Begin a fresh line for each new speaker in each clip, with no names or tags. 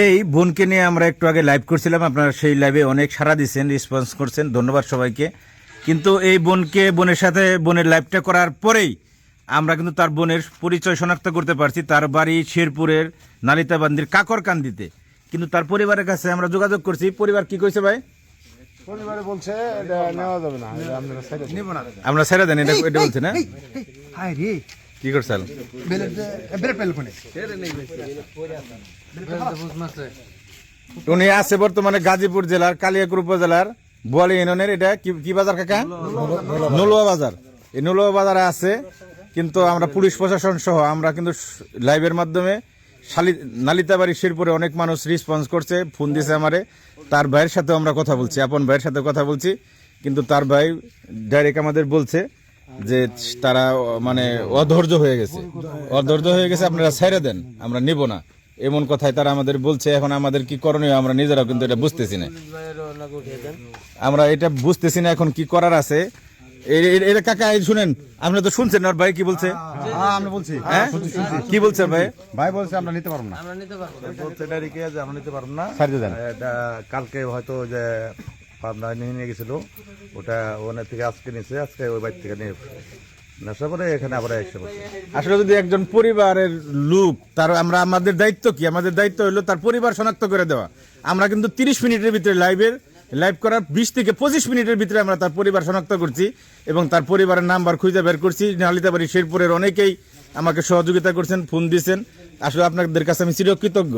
এই বোনকে নিয়ে আমরা একটু আগে লাইভ করছিলাম। আপনারা সেই লাইভে অনেক সাড়া দিচ্ছেন রেসপন্স করছেন। ধন্যবাদ সবাইকে। কিন্তু এই বোনকে বোনের সাথে বোনের লাইভটা করার পরেই আমরা কিন্তু তার বোনের পরিচয় শনাক্ত করতে পারছি। তার বাড়ি শেরপুরের নালিতাবান্দির কাকরকান্দিতে। কিন্তু তার পরিবারের কাছে আমরা যোগাযোগ করছি। পরিবার কি কইছে ভাই?
পরিবারে বলছে নেওয়া যাবে না
আমরা ছেড়ে দেন এটা এটা বলছে না?
হাই রে।
কি উনি আছে বর্তমানে গাজীপুর জেলার, কালিয়াকুর উপজেলার, বোয়ালি ইউনিয়নের, এটা কি বাজার কাকা? নলুয়া বাজার। এই নলুয়া বাজারে আছে, কিন্তু আমরা পুলিশ প্রশাসন সহ আমরা কিন্তু লাইভের মাধ্যমে শালি, নালিতাবাড়ি শেরপুরে অনেক মানুষ রেসপন্স করছে, ফোন দিছে আমারে। তার ভাইয়ের সাথে আমরা কথা বলছি, আপন ভাইয়ের সাথে কথা বলছি, কিন্তু তার ভাই ডাইরেক্ট আমাদের বলছে। যে তারা মানে অধৈর্য হয়ে গেছে। অধৈর্য হয়ে গেছে আপনারা ছেড়ে দেন আমরা নিব না। এমন কথাই তারা আমাদের বলছে এখন আমাদের কি করণীয় আমরা নিজেরাও কিন্তু এটা বুঝতেছি না। আমরা এটা বুঝতেছি না এখন কি করার আছে। এটা কাকা শুনেন আপনি তো শুনছেন ওর ভাই কি বলছে?
হ্যাঁ আমরা বলছি।
হ্যাঁ? কি বলছে ভাই?
ভাই বলছে আমরা নিতে পারব না।
বলছে যে আমরা নিতে পারব না।
ছাড়িয়ে দেন।
এটা কালকে হয়তো যে পাবনা নিয়ে গেছিল। ওটা ওখানে থেকে আজকে নিছে, আজকে ওই বাড়ি থেকে নিয়ে নেশা পরে এখানে আবার এসে
আসলে যদি একজন পরিবারের লোক, তার আমরা, আমাদের দায়িত্ব কি? আমাদের দায়িত্ব হলো তার পরিবার শনাক্ত করে দেওয়া। আমরা কিন্তু তিরিশ মিনিটের ভিতরে লাইভের, লাইভ করার বিশ থেকে পঁচিশ মিনিটের ভিতরে আমরা তার পরিবার শনাক্ত করছি এবং তার পরিবারের নাম্বার খুঁজে বের করছি। নালিতাবাড়ি, শেরপুরের অনেকেই আমাকে সহযোগিতা করছেন, ফোন দিয়েছেন। আসলে আপনাদের কাছে আমি চিরকৃতজ্ঞ।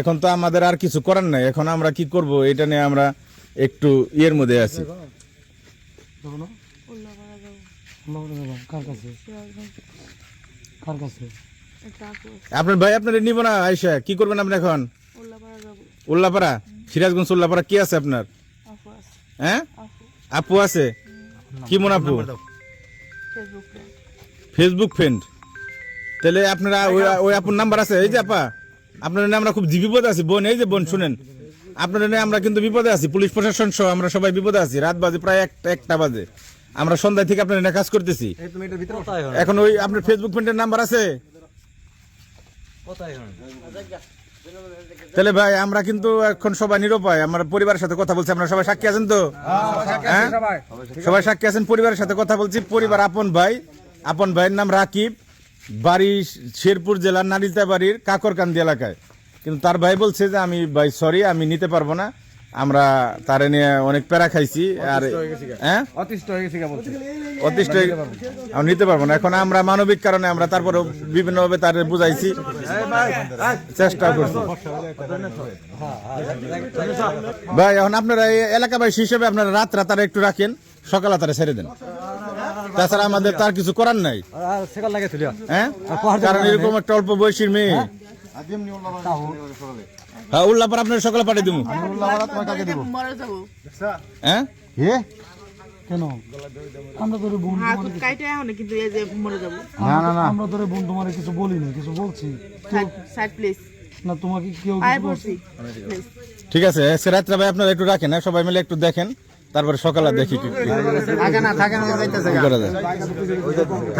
এখন তো আমাদের আর কিছু করার নাই। এখন আমরা কি করব? এটা নিয়ে আমরা একটু ইয়ের মধ্যে আছি। আপনার ভাই আপনার নিব না আয়সা কি করবেন আপনি এখন? উল্লাপাড়া? সিরাজগঞ্জ উল্লাপাড়া কি আছে আপনার? হ্যাঁ? আপু আছে? কি মন আপু? ফেসবুক ফ্রেন্ড তাহলে আপনারা ওই আপুর নাম্বার আছে। এই যে আপা আপনার আমরা খুব বিপদে আছি। বোন, এই যে বোন, শুনেন। আপনার নিয়ে আমরা কিন্তু বিপদে আছি। পুলিশ প্রশাসন সহ আমরা সবাই বিপদে আছি। রাত বাজে প্রায় একটা একটা বাজে। আমরা সন্ধ্যায় থেকে আপনার কাজ করতেছি। এখন ওই আপনার ফেসবুক ফ্রেন্ডের নাম্বার আছে? তাহলে ভাই আমরা কিন্তু এখন সবাই নিরুপায়। আমার পরিবারের সাথে কথা বলছি। আমরা সবাই সাক্ষী আছেন তো? হ্যাঁ সবাই সাক্ষী আছেন পরিবারের সাথে কথা বলছি। পরিবার আপন ভাই। আপন ভাইয়ের নাম রাকিব। বাড়ি শেরপুর জেলার নারিতা বাড়ির কাকরকান্দি এলাকায়। কিন্তু তার ভাই বলছে যে আমি ভাই সরি আমি নিতে পারব না। আমরা তারে নিয়ে অনেক প্যারা খাইছি আর হ্যাঁ
অতিষ্ঠ হয়ে গেছে
অতিষ্ঠ আমি নিতে পারব না। এখন আমরা মানবিক কারণে আমরা তারপরে বিভিন্নভাবে তার বুঝাইছি। চেষ্টা করছি। ভাই এখন আপনারা এই এলাকাবাসী হিসেবে আপনারা রাত রাতারে একটু রাখেন সকাল তারা ছেড়ে দেন। তাছাড়া আমাদের তার কিছু করার নাই। হ্যাঁ? কারণ এরকম একটা অল্প বয়সীর মেয়ে। হ্যাঁ উল্লাপার আপনার সকালে পাঠিয়ে দিব?
মরে
হ্যাঁ?
হে
কেন? আমরা তোর বোন
হাত কাইটে এখন কিন্তু এই যে মরে যাব।
না না না।
আমরা তোর বোন তোমার কিছু বলিনি কিছু বলছি।
Side please.
না তোমাকে কেউ
ঠিক আছে আজকে রাত্রে ভাই আপনারা একটু রাখেন হ্যাঁ? সবাই মিলে একটু দেখেন তারপরে সকালে দেখি কি
থাকে না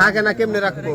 থাকে না কেমনে রাখব?